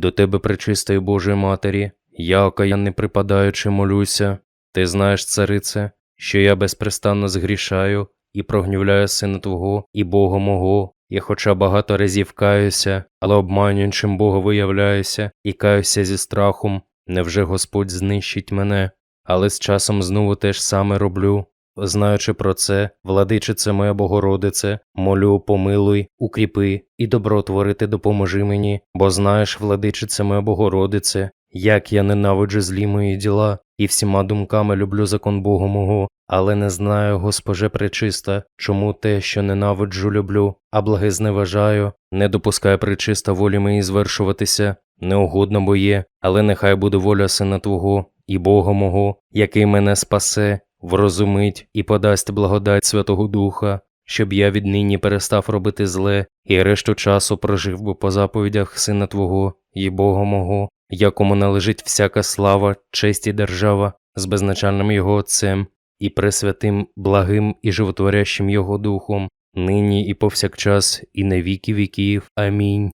до тебе, пречистої Божої Матері, я окаянний припадаючи молюся. Ти знаєш, царице, що я безпрестанно згрішаю і прогнівляю сина Твого і Бога мого. Я хоча багато разів каюся, але обманюючим Бога виявляюся і каюся зі страхом. Невже Господь знищить мене? Але з часом знову те ж саме роблю. Знаючи про це, владичице моя Богородице, молю, помилуй, укріпи і добро творити допоможи мені, бо знаєш, владичице моя Богородице, як я ненавиджу злі мої діла, і всіма думками люблю закон Бога мого, але не знаю, Госпоже пречиста, чому те, що ненавиджу, люблю, а благе зневажаю, не допускай пречиста волі моїй звершуватися, неугодно бо є, але нехай буде воля сина Твого і Бога мого, який мене спасе, врозумить і подасть благодать Святого Духа, щоб я віднині перестав робити зле і решту часу прожив би по заповідях Сина Твого і Бога мого, якому належить всяка слава, честь і держава з безначальним Його Отцем і пресвятим, благим і животворящим Його Духом, нині і повсякчас, і на віки віків. Амінь.